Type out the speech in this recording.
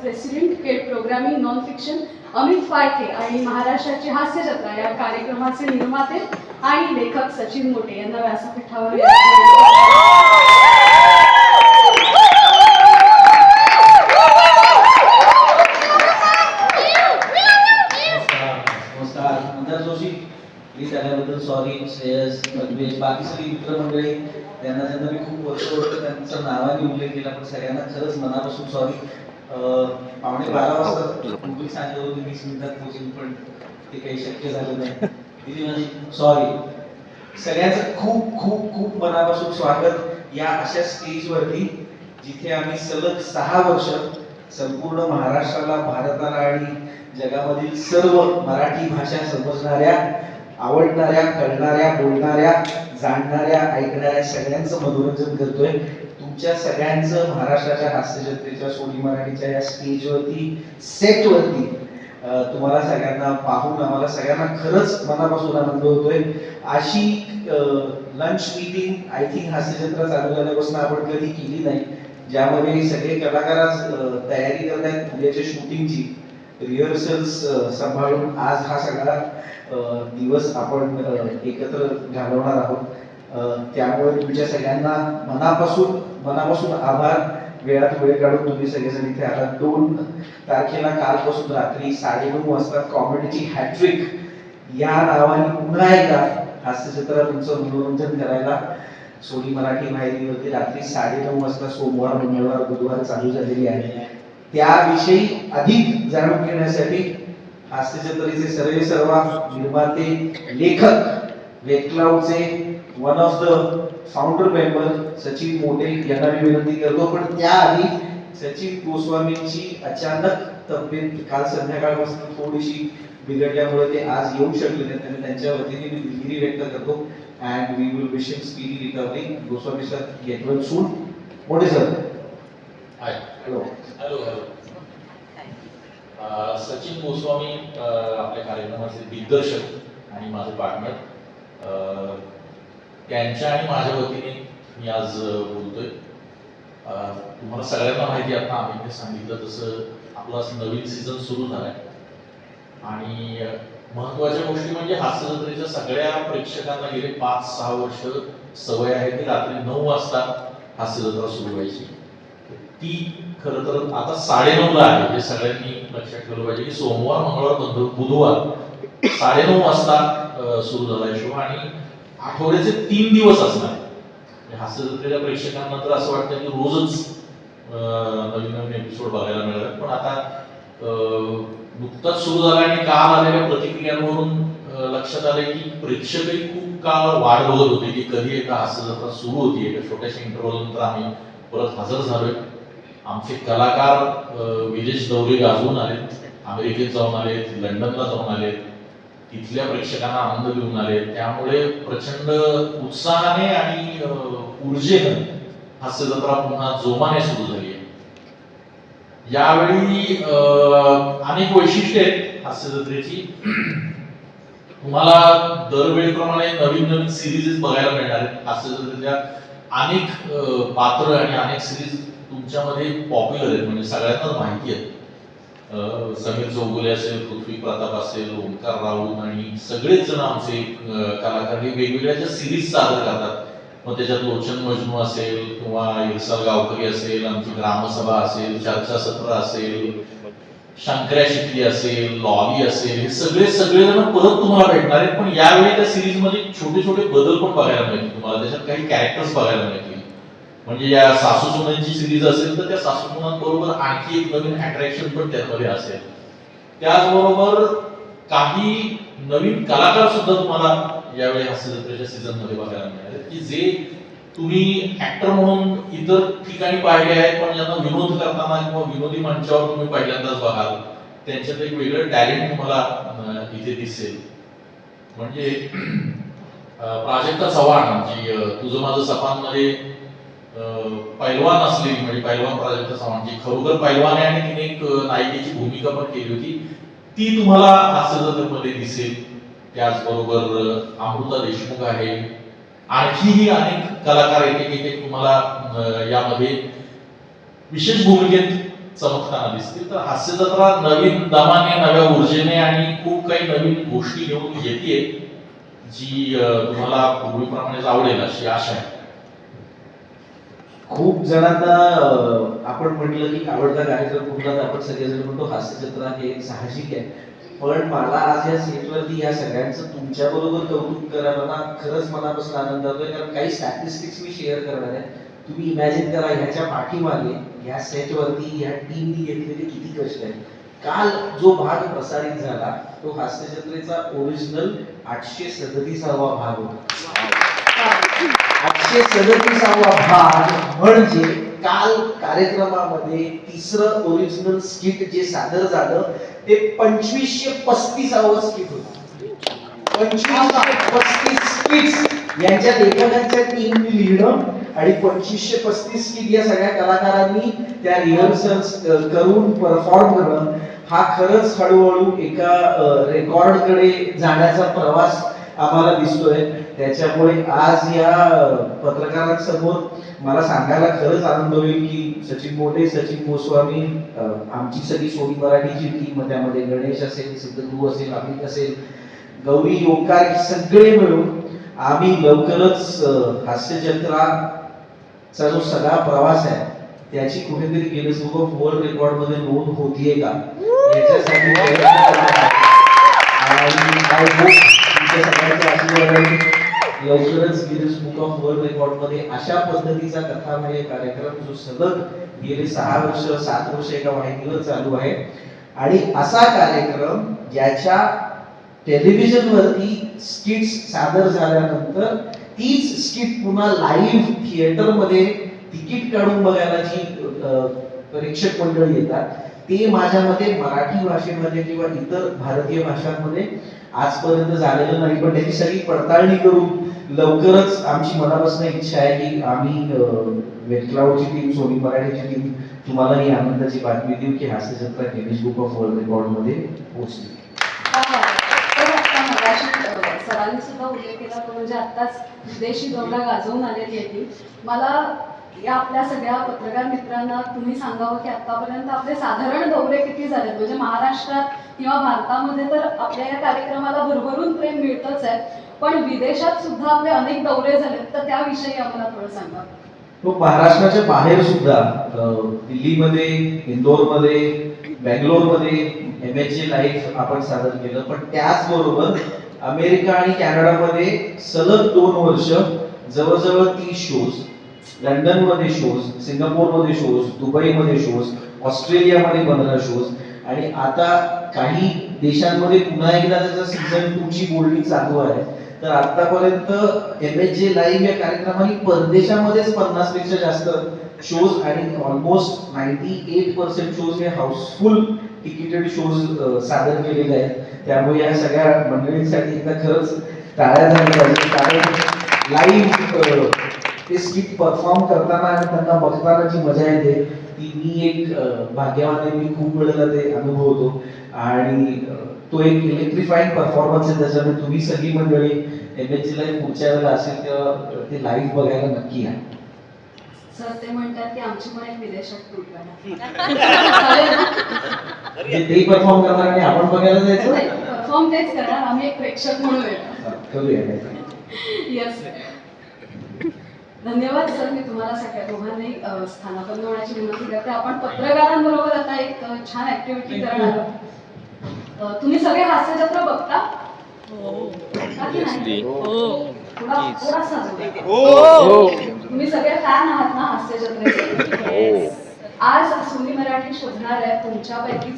President केट programming non fiction Amit Phalke आणि महाराष्ट्राची हास्य जत्रा या कार्यक्रमाचे निर्माते आणि लेखक सचिन मोटे यांना व्यासपीठावर नमस्कार नमस्कार मंदार जोशी. प्लीज आल्याबद्दल सॉरी श्रेयस पद्मेश बाकी सगळी मित्रमंडळी त्यांना त्यांना मी खूप वर्ष त्यांचा नावाने उल्लेख केला पण सगळ्यांना खरंच मनापासून सॉरी पावणे बारा वाजता मुंबई सांगितलं होतं वीस मिनिटात पोहोचेल पण ते काही शक्य झालं नाही. तिथे सॉरी सगळ्यांचं खूप खूप खूप मनापासून स्वागत या अशा स्टेजवरती जिथे आम्ही सलग सहा वर्ष संपूर्ण महाराष्ट्राला भारताला आणि जगामधील सर्व मराठी भाषा समजणाऱ्या आवडणाऱ्या कळणाऱ्या बोलणाऱ्या जाणणाऱ्या ऐकणाऱ्या सगळ्यांचं मनोरंजन करतोय. तुमच्या सगळ्यांचं महाराष्ट्राच्या हास्यजत्रेच्या सोनी मराठीच्या या स्टेजवरती सेटवरती तुम्हाला सगळ्यांना पाहून आम्हाला सगळ्यांना खरंच मनापासून आनंद होतोय. अशी lunch meeting I think Hasyajatra चालू झाल्यापासून आपण कधी केली नाही. ज्यामध्ये सगळे कलाकार तयारी करत तयारी करतायत. उद्याच्या शूटिंगची रिहर्सल्स सांभाळून आज हा सगळा दिवस आपण एकत्र घालवणार आहोत. त्यामुळे तुमच्या सगळ्यांना मनापासून मनापासून आभार. वेळात वेळ काढून तुम्ही सगळेजण इथे आलात दोन तारखेला कालपासून रात्री साडेनऊ वाजता कॉमेडीची हॅट्रिक या नावाने पुन्हा एकदा हास्यचित्र तुमचं मनोरंजन करायला सोनी मराठी माहितीवरती रात्री साडेनऊ वाजता सोमवार मंगळवार बुधवार चालू झालेली आहे. त्याविषयी अधिक जाणून घेण्यासाठी हास्यचित्रीचे सर्वे सर्व निर्माते लेखक वेटक्लाउडचे one of the founder member Sachin Mote यांना मी विनंती करतो पण त्याआधी सचिन गोस्वामींची अचानक तब्येत काल संध्याकाळपासून थोडीशी बिघडल्यामुळे ते आज येऊ शकले नाही त्यामुळे त्यांच्या वतीने मी दिलगिरी व्यक्त करतो. And we will wish him speedy recovery Goswami sir get well soon Mote sir hi hello hello hello अं, सचिन गोस्वामी आपल्या कार्यक्रमाचे दिग्दर्शक आणि माझे पार्टनर त्यांच्या आणि माझ्या वतीने मी आज बोलतोय. तुम्हाला सगळ्यांना माहिती आता आम्ही सांगितलं तसं आपला नवीन सीझन सुरू झालाय. आणि महत्त्वाच्या गोष्टी म्हणजे हास्यजत्रेच्या सगळ्या प्रेक्षकांना गेले पाच सहा वर्ष सवय आहे ती रात्री नऊ वाजता हास्यजत्रा सुरू व्हायची. ती खरं तर आता साडेनऊला आहे. हे सगळ्यांनी लक्षात ठेवलं पाहिजे की सोमवार मंगळवार बुधवार साडेनऊ वाजता सुरू झाला शो. आणि आठवड्याचे तीन दिवस असणार. म्हणजे हास्यजत्रेच्या प्रेक्षकांना तर असं वाटतं की रोजच नवीन नवीन एपिसोड बघायला मिळतात. पण आता नुकताच सुरू झाला आणि काल आलेल्या प्रतिक्रियांवरून लक्षात आले की प्रेक्षकही खूप काळ वाट बघत होते की कधी एका हास्य जत्रा सुरू होती एका छोट्याशा इंटरव्हल नंतर आम्ही परत हजर झालोय. आमचे कलाकार विदेश दौरे गाजवून आलेत. अमेरिकेत जाऊन आलेत. लंडनला जाऊन आलेत. तिथल्या प्रेक्षकांना आनंद घेऊन आले. त्यामुळे प्रचंड उत्साहाने आणि ऊर्जेने हास्य जत्रा पुन्हा जोमाने सुरू झाली आहे. यावेळी अनेक वैशिष्ट्ये आहेत हास्य जत्रेची तुम्हाला दरवेळेप्रमाणे नवीन नवीन सिरीज बघायला मिळणार आहेत. हास्यजत्रेच्या अनेक पात्र आणि अनेक सिरीज तुमच्यामध्ये पॉप्युलर आहेत. म्हणजे सगळ्यांनाच माहिती आहेत. समीर चौगुले असेल पृथ्वी प्रताप असेल ओंकार राऊत आणि सगळेच जण आमचे कलाकार हे वेगवेगळ्या ज्या सिरीज सादर करतात. मग त्याच्यात लोचन मजनू असेल किंवा इरसाल गावकरी असेल आमची ग्रामसभा असेल चर्चासत्र असेल शंकर्या शिकली असेल लॉली असेल हे सगळे सगळेजण परत तुम्हाला भेटणार आहेत. पण यावेळी त्या सिरीजमध्ये छोटे छोटे बदल पण बघायला मिळतील. तुम्हाला त्याच्यात काही कॅरेक्टर्स बघायला मिळतील. म्हणजे या सासू सुनांची सिरीज असेल तर त्या सासू सुनांबरोबर आणखी एक नवीन अट्रॅक्शन पण त्यामध्ये असेल. त्याचबरोबर काही नवीन कलाकार सुद्धा तुम्हाला यावेळी हास्य जत्रेच्या सीझनमध्ये बघायला मिळाले. की जे तुम्ही ऍक्टर म्हणून इतर ठिकाणी पाहिले आहेत पण ज्यांना विनोद करताना किंवा विनोदी मंचावर तुम्ही पहिल्यांदाच बघाल. त्यांच्यात एक वेगळं टॅलेंट तुम्हाला इथे दिसेल. म्हणजे प्राजक्ता चव्हाण जी तुझं माझं सपानमध्ये अं, पैलवान असलेली म्हणजे पैलवान प्राजक्ता चव्हाण जी खरोखर पैलवान आहे आणि तिने एक नायिकेची भूमिका पण केली होती ती तुम्हाला हास्यजत्रेमध्ये दिसेल त्याचबरोबर अमृता देशमुख आहे. आणखीही अनेक कलाकार येते की ते तुम्हाला यामध्ये विशेष भूमिकेत चमकताना दिसतील. तर हास्यजत्रा नवीन दमाने नव्या ऊर्जेने आणि खूप काही नवीन गोष्टी घेऊन येते जी तुम्हाला पूर्वीप्रमाणेच आवडेल अशी आशा आहे. खूप जणांना आपण म्हटलं की आवडता कार्यक्रम कुठला तर आपण सगळेजण म्हणतो हास्यचित्र हे साहजिक आहे. पण मला आज या सेटवरती या सगळ्यांचं तुमच्या बरोबर कौतुक करायला ना खरंच मनापासून आनंद होतोय. कारण काही स्टॅटिस्टिक्स मी शेअर करणार आहे. तुम्ही इमॅजिन करा ह्याच्या पाठीमागे ह्या सेटवरती ह्या टीमनी घेतलेले किती कष्ट आहेत. काल जो भाग प्रसारित झाला तो हास्यजत्रेचा ओरिजिनल आठशे सदतीसावा भाग होता. आठशे सदतीसावा भाग म्हणजे काल कार्यक्रमामध्ये तिसरं ओरिजिनल स्किट जे सादर झालं ते पंचवीसशे पस्तीसावं स्किट होतं. पंचवीसशे पस्तीस स्किट्स यांच्या लेखकांच्या टीमने लिहिणं आणि पंचवीसशे पस्तीस स्किट या सगळ्या कलाकारांनी त्या रिहर्सल्स करून परफॉर्म करणं हा खरंच हळूहळू एका रेकॉर्डकडे जाण्याचा प्रवास आम्हाला दिसतोय. त्याच्यामुळे आज या पत्रकारांसमोर मला सांगायला खरंच आनंद होईल की सचिन मोठे सचिन गोस्वामी आमची सगळी सोनी मराठीची टीम त्यामध्ये गणेश असेल सिद्धगुरु असेल अमित असेल गौरी ओंकार सगळे मिळून आम्ही लवकरच हास्यजत्राचा जो सगळा प्रवास आहे त्याची कुठेतरी गिनेस बुक ऑफ वर्ल्ड रेकॉर्डमध्ये नोंद होतीये का? याच्यासाठी तुमच्या सगळ्यांच्या आशीर्वादाने लवकरच गिरीज बुक ऑफ वर्ल्ड रेकॉर्डमध्ये अशा पद्धतीचा कथामय कार्यक्रम जो सलग गेले सहा वर्ष सात वर्ष एका वाहिनीवर चालू आहे. आणि असा कार्यक्रम ज्याच्या टेलिव्हिजन वरती स्किट्स सादर झाल्यानंतर तीच स्किट पुन्हा लाईव्ह थिएटरमध्ये तिकीट काढून बघायला जी प्रेक्षक मंडळी येतात ते माझ्या मते मराठी भाषेमध्ये किंवा इतर भारतीय भाषांमध्ये आजपर्यंत झालेलं नाही पण त्याची सगळी पडताळणी करून लवकरच आमची मनापासून इच्छा आहे की आम्ही वेटक्लाउडची टीम सोनी मराठीची टीम तुम्हाला ही आनंदाची बातमी देऊ की Hasya Jatra Guinness book of world रेकॉर्डमध्ये पोहोचली. सरांनी सुद्धा उल्लेख केला तो म्हणजे आत्ताच विदेशी दौरा गाजवून आलेली आहे ती. मला या आपल्या सगळ्या पत्रकार मित्रांना तुम्ही सांगावं की आतापर्यंत आपले साधारण दौरे किती झाले म्हणजे महाराष्ट्रात किंवा भारतामध्ये तर आपल्या या कार्यक्रमाला भरभरून प्रेम मिळतच आहे. पण विदेशात सुद्धा आपले अनेक दौरे झालेत तर त्याविषयी आम्हाला थोडं सांगा. तो महाराष्ट्राच्या बाहेर सुद्धा दिल्लीमध्ये इंदोरमध्ये बँगलोरमध्ये एम एच जे लाईफ आपण सादर केलं. पण त्याचबरोबर अमेरिका आणि कॅनडामध्ये सलग दोन वर्ष जवळजवळ तीस शोज लंडनमध्ये शोज सिंगापूरमध्ये शोज दुबईमध्ये शोज ऑस्ट्रेलियामध्ये पंधरा शोज आणि आता काही देशांमध्ये पुन्हा एकदा त्याचा सीझन टू ची बोलणी चालू आहे. तर आतापर्यंत एम एच जे लाईव्ह या कार्यक्रमाने परदेशामध्येच पन्नासपेक्षा जास्त शोज आणि almost ninety eight percent shows हे हाऊसफुल तिकिटेड शोज सादर केलेले आहेत. त्यामुळे या सगळ्या मंडळींसाठी एकदा खरंच टाळ्या झाल्या पाहिजे कारण लाईव्ह ते स्किट परफॉर्म करताना आणि त्यांना बघताना जी मजा येते ती मी एक भाग्यवान आहे मी खूप वेळेला ते अनुभवतो. आणि तो एक इलेक्ट्रिफाईंग परफॉर्मन्स आहे त्याच्यामुळे तुम्ही सगळी मंडळी एम एच लाईव्ह पुढच्या वेळेला असेल तेव्हा ते लाईव्ह बघायला नक्की या. सर ते म्हणतात की आमची पण एक विदेशात? म्हणजे ते परफॉर्म करणार आणि आपण बघायला जायचं? परफॉर्म तेच करणार. आम्ही एक प्रेक्षक म्हणून येणार. येस धन्यवाद सर मी तुम्हाला सगळ्या दोघांनाही स्थानापन्न होण्याची विनंती करते. आपण पत्रकारांबरोबर आता एक छान ऍक्टिव्हिटी करणार आहोत. तुम्ही सगळे हास्यजत्रा बघता? थोडा थोडासा जोर. तुम्ही सगळे फॅन आहात ना हास्यजत्रेचे आज सोनी मराठी शोधणार आहे तुमच्यापैकी